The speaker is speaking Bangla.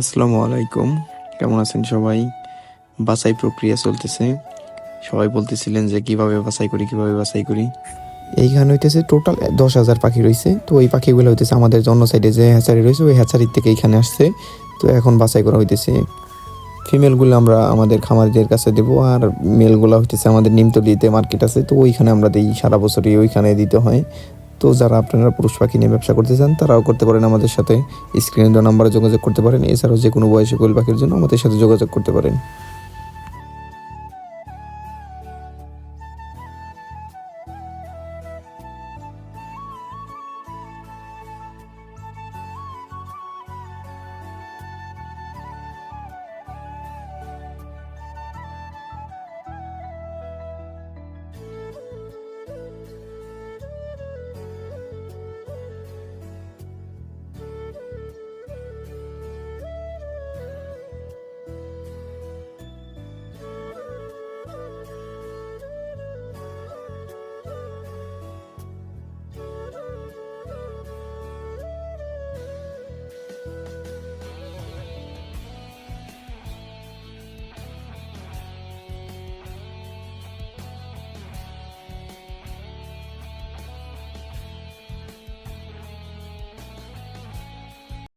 আসসালামু আলাইকুম। কেমন আছেন সবাই? বাছাই প্রক্রিয়া চলতেছে। সবাই বলতেছিলেন যে কীভাবে বাছাই করি, কীভাবে বাছাই করি। এইখানে হইতেছে টোটাল দশ হাজার পাখি রয়েছে তো ওই পাখিগুলো হইতেছে আমাদের জন্য সাইডে যে হ্যাচারি রয়েছে ওই হ্যাচারির থেকে এখানে আসছে। তো এখন বাছাই করা হইতেছে। ফিমেলগুলো আমরা আমাদের খামারিদের কাছে দেবো, আর মেলগুলো হইতেছে আমাদের নিমতলিতে মার্কেট আছে। তো ওইখানে আমরা দিই, সারা বছরই ওইখানে দিতে হয়। তো যারা আপনারা পুরুষ পাখি নিয়ে ব্যবসা করতে চান, তারাও করতে পারেন আমাদের সাথে। স্ক্রিনে দেওয়া নাম্বারে যোগাযোগ করতে পারেন। এছাড়াও যে কোনো বয়সী কোয়েল পাখির জন্য আমাদের সাথে যোগাযোগ করতে পারেন।